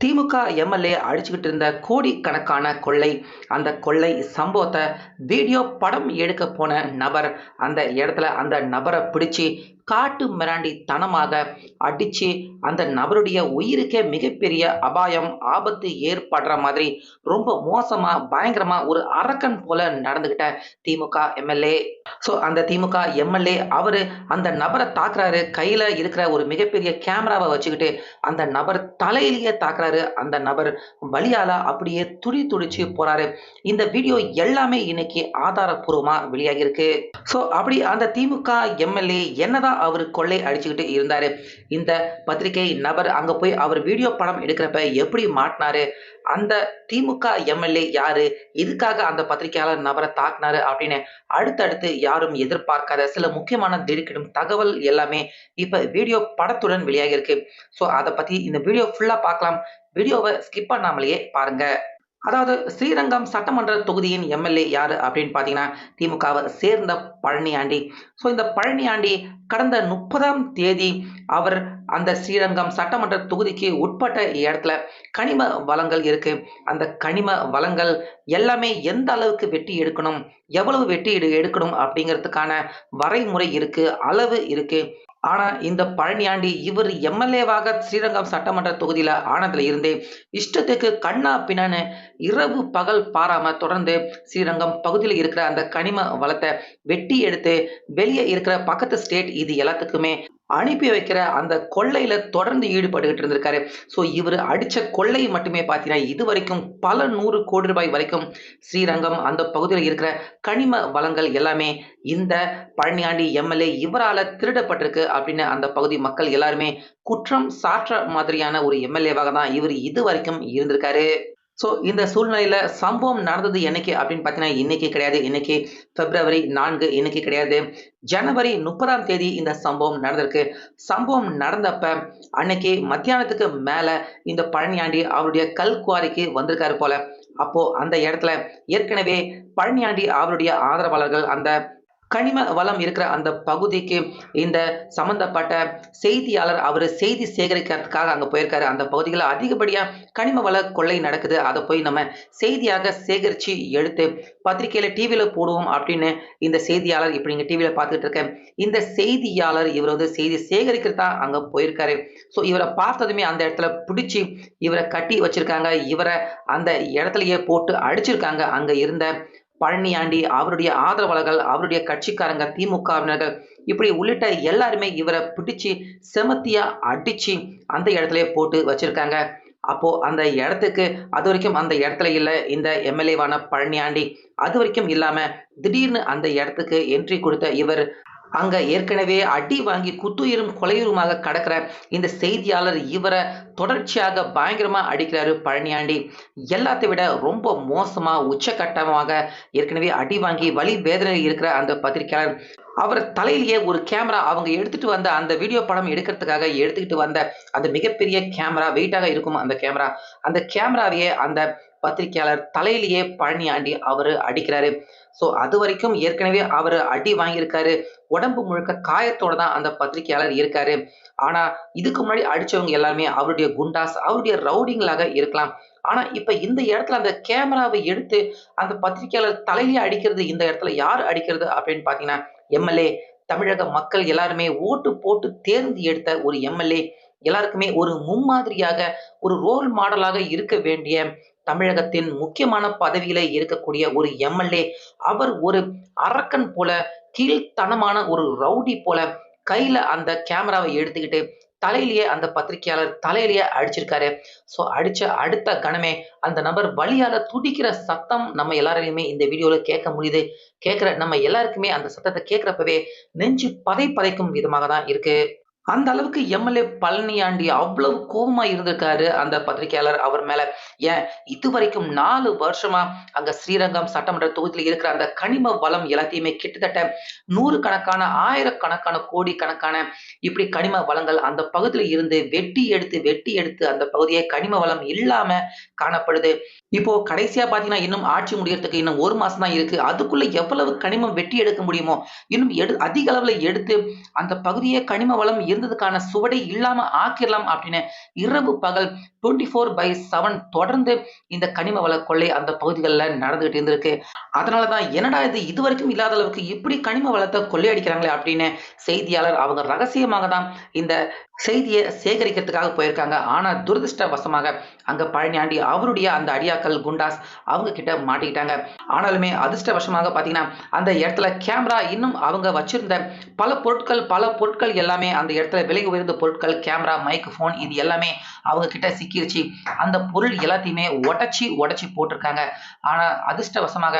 திமுக MLA அடிச்சுக்கிட்டு இருந்த கோடிக்கணக்கான கொள்ளை. அந்த கொள்ளை சம்பவத்தை வீடியோ படம் எடுக்க போன நபர். அந்த இடத்துல அந்த நபரை பிடிச்சி காட்டு மிராண்டி தனமாக அடிச்சு அந்த நபருடைய உயிருக்கே மிகப்பெரிய அபாயம் ஆபத்து ஏற்படுற மாதிரி ரொம்ப மோசமா பயங்கரமா ஒரு அரக்கன் போல நடந்துகிட்ட திமுக எம்எல்ஏ. ஸோ அந்த திமுக எம்எல்ஏ அவரு அந்த நபரை தாக்குறாரு. கையில இருக்கிற ஒரு மிகப்பெரிய கேமராவை வச்சுக்கிட்டு அந்த நபர் தலையிலேயே தாக்குறாரு. அந்த நபர் வழியால அப்படியே துடி துடிச்சு போறாரு. இந்த வீடியோ எல்லாமே இன்னைக்கு ஆதாரப்பூர்வமா வெளியாகி இருக்கு ஸோ அப்படி அந்த திமுக எம்எல்ஏ என்னதான் அவர் கொள்ளை அடிச்சுக்கிட்டு இருந்தார். இந்த பத்திரிகை நபர் அங்கே போய் அவர் வீடியோ படம் எடுக்கிறப்ப எப்படி மாட்டினாரு? அந்த திமுக எம்எல்ஏ யாரு? இதுக்காக அந்த பத்திரிகையாளர் நபரை தாக்குனாரு அப்படின்னு அடுத்தடுத்து யாரும் எதிர்பார்க்காத சில முக்கியமான திடுக்கிடும் தகவல் எல்லாமே இப்ப வீடியோ படத்துடன் வெளியாகி இருக்கு ஸோ அதை பத்தி இந்த வீடியோ ஃபுல்லா பார்க்கலாம். வீடியோவை ஸ்கிப் பண்ணாமலேயே பாருங்க. அதாவது ஸ்ரீரங்கம் சட்டமன்ற தொகுதியின் எம்எல்ஏ யாரு அப்படின்னு பார்த்தீங்கன்னா திமுகவை சேர்ந்த பழனியாண்டி. ஸோ இந்த பழனியாண்டி கடந்த முப்பதாம் தேதி அவர் அந்த ஸ்ரீரங்கம் சட்டமன்ற தொகுதிக்கு உட்பட்ட இடத்துல கனிம வளங்கள் இருக்கு. அந்த கனிம வளங்கள் எல்லாமே எந்த அளவுக்கு வெட்டி எடுக்கணும் எவ்வளவு வெட்டி எடு எடுக்கணும் அப்படிங்கிறதுக்கான வரைமுறை இருக்கு அளவு இருக்கு. ஆனா இந்த பழனியாண்டி இவர் எம்எல்ஏவாக ஸ்ரீரங்கம் சட்டமன்ற தொகுதியில ஆனதுல இருந்தே இஷ்டத்துக்கு கண்ணா பின்னான்னு இரவு பகல் பாராம தொடர்ந்து ஸ்ரீரங்கம் பகுதியில் இருக்கிற அந்த கனிம வளத்தை வெட்டி எடுத்து வெளியே இருக்கிற பக்கத்து ஸ்டேட் இது எல்லாத்துக்குமே அனுப்பி வைக்கிற அந்த கொள்ளையில தொடர்ந்து ஈடுபட்டுக்கிட்டு இருந்திருக்காரு. ஸோ இவர் அடிச்ச கொள்ளை மட்டுமே பார்த்தீங்கன்னா இது வரைக்கும் பல நூறு கோடி ரூபாய் வரைக்கும் ஸ்ரீரங்கம் அந்த பகுதியில் இருக்கிற கனிம வளங்கள் எல்லாமே இந்த பழனியாண்டி எம்எல்ஏ இவரால திருடப்பட்டிருக்கு அப்படின்னு அந்த பகுதி மக்கள் எல்லாருமே குற்றம் சாற்ற மாதிரியான ஒரு எம்எல்ஏவாக தான் இவர் இது வரைக்கும் இருந்திருக்காரு. ஸோ இந்த சூழ்நிலையில் சம்பவம் நடந்தது என்னைக்கு அப்படின்னு பார்த்தீங்கன்னா இன்னைக்கு கிடையாது. இன்னைக்கு பிப்ரவரி நான்கு இன்னைக்கு கிடையாது. ஜனவரி முப்பதாம் தேதி இந்த சம்பவம் நடந்திருக்கு. சம்பவம் நடந்தப்ப அன்னைக்கு மத்தியானத்துக்கு மேலே இந்த பழனியாண்டி அவருடைய கல்குவாரிக்கு வந்திருக்காரு போல. அப்போ அந்த இடத்துல ஏற்கனவே பழனியாண்டி அவருடைய ஆதரவாளர்கள் அந்த கனிம வளம் இருக்கிற அந்த பகுதிக்கு இந்த சம்பந்தப்பட்ட செய்தியாளர் அவர் செய்தி சேகரிக்கிறதுக்காக அங்கே போயிருக்காரு. அந்த பகுதிகளில் அதிகப்படியாக கனிம வள கொள்ளை நடக்குது. அதை போய் நம்ம செய்தியாக சேகரித்து எடுத்து பத்திரிகையில் டிவியில் போடுவோம் அப்படின்னு இந்த செய்தியாளர் இப்படி நீங்கள் டிவியில் பார்த்துக்கிட்டு இருக்கேன். இந்த செய்தியாளர் இவர் வந்து செய்தி சேகரிக்கிறதா அங்கே போயிருக்காரு. ஸோ இவரை பார்த்ததுமே அந்த இடத்துல பிடிச்சி இவரை கட்டி வச்சிருக்காங்க. இவரை அந்த இடத்துலயே போட்டு அடிச்சிருக்காங்க. அங்கே இருந்த பழனியாண்டி அவருடைய ஆதரவாளர்கள் அவருடைய கட்சிக்காரங்க திமுகவினர்கள் இப்படி உள்ளிட்ட எல்லாருமே இவரை பிடிச்சு செமத்தியா அடிச்சு அந்த இடத்துல போட்டு வச்சிருக்காங்க. அப்போ அந்த இடத்துக்கு அது வரைக்கும் அந்த இடத்துல இல்லை இந்த எம்எல்ஏவான பழனியாண்டி. அது வரைக்கும் இல்லாம திடீர்னு அந்த இடத்துக்கு என்ட்ரி கொடுத்த இவர் அங்க ஏற்கனவே அடி வாங்கி குத்துயிரும் கொலையுருமாக கடக்கிற இந்த செய்தியாளர் இவரை தொடர்ச்சியாக பயங்கரமா அடிக்கிறாரு பழனியாண்டி. எல்லாத்தை விட ரொம்ப மோசமா உச்சகட்டமாக ஏற்கனவே அடி வாங்கி வலி வேதனையில் இருக்கிற அந்த பத்திரிகையாளர். அவர் தலையிலேயே ஒரு கேமரா அவங்க எடுத்துட்டு வந்த அந்த வீடியோ படம் எடுக்கிறதுக்காக எடுத்துக்கிட்டு வந்த அந்த மிகப்பெரிய கேமரா வெயிட்டாக இருக்கும் அந்த கேமரா. அந்த கேமராவையே அந்த பத்திரிகையாளர் தலையிலேயே பழனியாண்டி அவர் அடிக்கிறாரு. ஸோ அது வரைக்கும் ஏற்கனவே அவர் அடி வாங்கியிருக்காரு. உடம்பு முழுக்க காயத்தோட தான் அந்த பத்திரிகையாளர் இருக்காரு. ஆனா இதுக்கு முன்னாடி அடிச்சவங்க எல்லாருமே அவருடைய குண்டாஸ் அவருடைய ரவுடிங்களாக இருக்கலாம். ஆனா இப்ப இந்த இடத்துல அந்த கேமராவை எடுத்து அந்த பத்திரிகையாளர் தலையிலேயே அடிக்கிறது இந்த இடத்துல யார் அடிக்கிறது அப்படின்னு பாத்தீங்கன்னா எம்எல்ஏ தமிழக மக்கள் எல்லாருமே ஓட்டு போட்டு தேர்ந்து எடுத்த ஒரு எம்எல்ஏ. எல்லாருக்குமே ஒரு முன்மாதிரியாக ஒரு ரோல் மாடலாக இருக்க வேண்டிய தமிழகத்தின் முக்கியமான பதவியில இருக்கக்கூடிய ஒரு எம்எல்ஏ அவர் ஒரு அரக்கன் போல கீழ்த்தனமான ஒரு ரவுடி போல கையில அந்த கேமராவை எடுத்துக்கிட்டு தலையிலேயே அந்த பத்திரிகையாளர் தலையிலேயே அடிச்சிருக்காரு. ஸோ அடிச்ச அடுத்த கணமே அந்த நபர் வழியால துடிக்கிற சத்தம் நம்ம எல்லாரையுமே இந்த வீடியோல கேட்க முடியுது. கேட்கிற நம்ம எல்லாருக்குமே அந்த சத்தத்தை கேட்கிறப்பவே நெஞ்சு பதை பதைக்கும் விதமாக தான் இருக்கு. அந்த அளவுக்கு எம்எல்ஏ பழனியாண்டி அவ்வளவு கோபமா இருந்திருக்காரு அந்த பத்திரிகையாளர் அவர் மேல. ஏன்? இது வரைக்கும் நாலு வருஷமா அங்க ஸ்ரீரங்கம் சட்டமன்ற தொகுதியில் இருக்கிற அந்த கனிம வளம் எல்லாத்தையுமே கிட்டத்தட்ட நூறு கணக்கான ஆயிரக்கணக்கான கோடி கணக்கான இப்படி கனிம வளங்கள் அந்த பகுதியில் இருந்து வெட்டி எடுத்து வெட்டி எடுத்து அந்த பகுதியை கனிம வளம் இல்லாம காணப்படுது. இப்போ கடைசியா பாத்தீங்கன்னா இன்னும் ஆட்சி முடியறதுக்கு இன்னும் ஒரு மாசம் தான் இருக்கு. அதுக்குள்ள எவ்வளவு கனிமம் வெட்டி எடுக்க முடியுமோ? இன்னும் எடு அதிக அளவுல எடுத்து அந்த பகுதியை கனிம வளம் இருந்ததுக்கான சுவடை இல்லாம ஆக்கிடலாம் அப்படின்னு இரவு பகல் டுவெண்ட்டி ஃபோர் பை செவன் தொடர்ந்து இந்த கனிம வள கொள்ளை அந்த பகுதிகளில் நடந்துகிட்டு இருந்திருக்கு. அதனால தான் என்னடா இது இது வரைக்கும் இல்லாத அளவுக்கு இப்படி கனிம வளத்தை கொள்ளையடிக்கிறாங்களே அப்படின்னு செய்தியாளர் அவங்க ரகசியமாக தான் இந்த செய்தியை சேகரிக்கிறதுக்காக போயிருக்காங்க. ஆனால் துரதிருஷ்டவசமாக அங்கே பழனியாண்டி அவருடைய அந்த அடியாக்கள் குண்டாஸ் அவங்க கிட்ட மாட்டிக்கிட்டாங்க. ஆனாலுமே அதிர்ஷ்டவசமாக பார்த்தீங்கன்னா அந்த இடத்துல கேமரா இன்னும் அவங்க வச்சிருந்த பல பொருட்கள் பல பொருட்கள் எல்லாமே அந்த இடத்துல விலை உயர்ந்த பொருட்கள் கேமரா மைக் ஃபோன் இது எல்லாமே அவங்க கிட்ட சிக்கிருச்சு. அந்த பொருள் எல்லாத்தையுமே உடச்சி உடச்சி போட்டிருக்காங்க. ஆனால் அதிர்ஷ்டவசமாக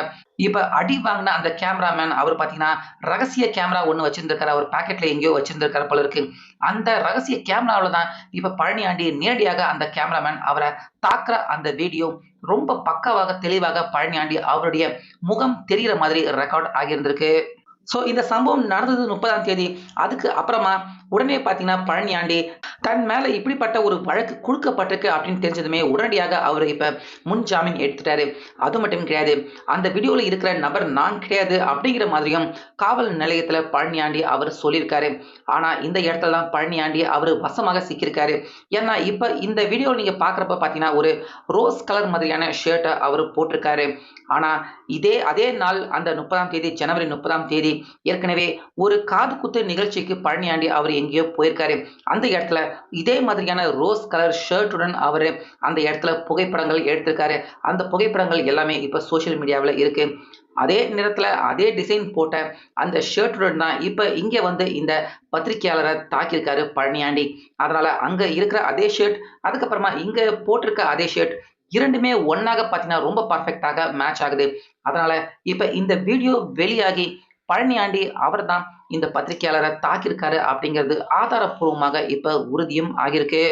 இப்போ அடி வாங்கின அந்த கேமராமேன் அவர் பார்த்தீங்கன்னா ரகசிய கேமரா ஒன்று வச்சிருந்திருக்காரு. அவர் பாக்கெட்ல எங்கேயோ வச்சிருந்திருக்காரு போல இருக்கு. அந்த ரகசிய கேமராவில் தான் இப்போ பழனியாண்டி நேரடியாக அந்த கேமராமேன் அவரை தாக்குற அந்த வீடியோ ரொம்ப பக்கவாக தெளிவாக பழனியாண்டி அவருடைய முகம் தெரிகிற மாதிரி ரெக்கார்ட் ஆகியிருந்திருக்கு. ஸோ இந்த சம்பவம் நடந்தது முப்பதாம் தேதி. அதுக்கு அப்புறமா உடனே பார்த்தீங்கன்னா பழனியாண்டி தன் மேலே இப்படிப்பட்ட ஒரு வழக்கு கொடுக்கப்பட்டிருக்கு அப்படின்னு தெரிஞ்சதுமே உடனடியாக அவர் இப்போ முன் ஜாமீன் எடுத்துட்டாரு. அது மட்டும் கிடையாது. அந்த வீடியோவில் இருக்கிற நபர் நான் கிடையாது அப்படிங்கிற மாதிரியும் காவல் நிலையத்தில் பழனியாண்டி அவர் சொல்லியிருக்காரு. ஆனால் இந்த இடத்துல தான் பழனியாண்டி அவர் வசமாக சிக்கியிருக்காரு. ஏன்னா இப்போ இந்த வீடியோ நீங்கள் பார்க்குறப்ப பார்த்தீங்கன்னா ஒரு ரோஸ் கலர் மாதிரியான ஷர்ட்டை அவர் போட்டிருக்காரு. ஆனால் இதே அதே நாள் அந்த முப்பதாம் தேதி ஜனவரி முப்பதாம் தேதி ஏற்கனவே ஒரு காது குத்து நிகழ்ச்சிக்கு பழனியாண்டி அவர் எங்கேயோ போயிருக்காரு. அந்த இடத்துல இதே மாதிரியான ரோஸ் கலர் ஷர்ட்டுடன் அவர் அந்த இடத்துல புகைப்படங்கள் எடுத்திருக்காரு. அந்த புகைப்படங்கள் எல்லாமே இப்போ சோஷியல் மீடியாவில் இருக்கு. அதே நேரத்தில் அதே டிசைன் போட்ட அந்த ஷர்ட்டுடன் தான் இப்போ இங்கே வந்து இந்த பத்திரிகையாளரை தாக்கியிருக்காரு பழனியாண்டி. அதனால் அங்கே இருக்கிற அதே ஷர்ட் அதுக்கப்புறமா இங்கே போட்டிருக்க அதே ஷர்ட் இரண்டுமே ஒன்னாக பார்த்தீங்கன்னா ரொம்ப பர்ஃபெக்டாக மேட்ச் ஆகுது. அதனால இப்போ இந்த வீடியோ வெளியாகி பழனியாண்டி அவர் தான் இந்த பத்திரிகையாளரை தாக்கியிருக்காரு அப்படிங்கிறது ஆதாரப்பூர்வமாக இப்போ உறுதியும் ஆகியிருக்கு.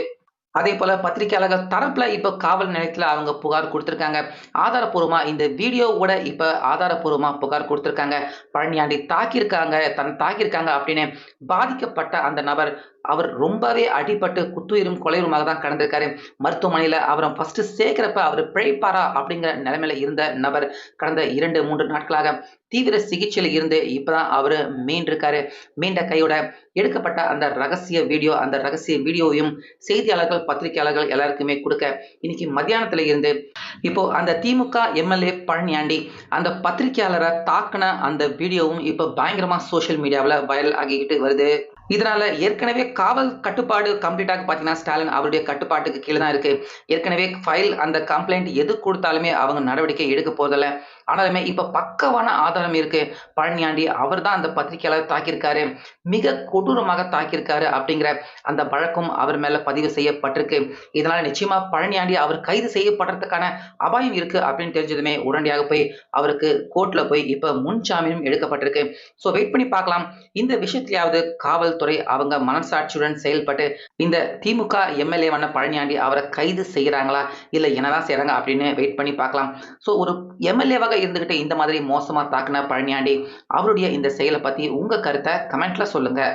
அதே போல பத்திரிகையாளர்கள் தரப்புல இப்ப காவல் நிலையத்துல அவங்க புகார் கொடுத்திருக்காங்க. ஆதாரப்பூர்வமா இந்த வீடியோவோட இப்ப ஆதாரப்பூர்வமா புகார் கொடுத்திருக்காங்க. பழனியாண்டி தாக்கியிருக்காங்க தன் தாக்கியிருக்காங்க அப்படின்னு பாதிக்கப்பட்ட அந்த நபர் அவர் ரொம்பவே அடிபட்டு குத்துயிரும் கொலையுருமாக தான் கடந்திருக்காரு. மருத்துவமனையில் அவரை ஃபர்ஸ்ட் சேர்க்கிறப்ப அவர் பிழைப்பாரா அப்படிங்கிற நிலைமையில இருந்த நபர் கடந்த இரண்டு மூன்று நாட்களாக தீவிர சிகிச்சையில் இருந்து இப்போதான் அவர் மீண்டிருக்காரு. மீண்ட கையோட எடுக்கப்பட்ட அந்த ரகசிய வீடியோ அந்த ரகசிய வீடியோவையும் செய்தியாளர்கள் பத்திரிகையாளர்கள் எல்லாருக்குமே கொடுக்க இன்னைக்கு மத்தியானத்துல இருந்து இப்போ அந்த திமுக எம்எல்ஏ பழனியாண்டி அந்த பத்திரிகையாளரை தாக்கின அந்த வீடியோவும் இப்போ பயங்கரமா சோஷியல் மீடியாவில் வைரல் ஆகிக்கிட்டு வருது. இதனால ஏற்கனவே காவல் கட்டுப்பாடு கம்ப்ளீட்டாக பார்த்தீங்கன்னா ஸ்டாலின் அவருடைய கட்டுப்பாட்டுக்கு கீழே தான் இருக்கு. ஏற்கனவே ஃபைல் அந்த கம்ப்ளைண்ட் எது கொடுத்தாலுமே அவங்க நடவடிக்கை எடுக்க போதில்ல ஆனாலுமே இப்போ பக்கவான ஆதாரம் இருக்கு. பழனியாண்டி அவர் தான் அந்த பத்திரிகையாளர் தாக்கியிருக்காரு. மிக கொடூரமாக தாக்கியிருக்காரு அப்படிங்கிற அந்த வழக்கம் அவர் மேல பதிவு செய்யப்பட்டிருக்கு. இதனால நிச்சயமா பழனியாண்டி அவர் கைது செய்யப்படுறதுக்கான அபாயம் இருக்கு அப்படின்னு தெரிஞ்சதுமே உடனடியாக போய் அவருக்கு கோர்ட்ல போய் இப்போ முன் ஜாமீனும் எடுக்கப்பட்டிருக்கு. ஸோ வெயிட் பண்ணி பார்க்கலாம். இந்த விஷயத்திலாவது காவல்துறை அவங்க மனசாட்சியுடன் செயல்பட்டு இந்த திமுக எம்எல்ஏவான பழனியாண்டி அவரை கைது செய்கிறாங்களா? இல்லை என்னதான் செய்கிறாங்க அப்படின்னு வெயிட் பண்ணி பார்க்கலாம். ஸோ ஒரு எம்எல்ஏவாக இருந்துகிட்டு இந்த மாதிரி மோசமாக தாக்குன பழனியாண்டி அவருடைய இந்த செயலை பற்றி உங்கள் கருத்தை கமெண்ட்ல சொல்லுங்கள்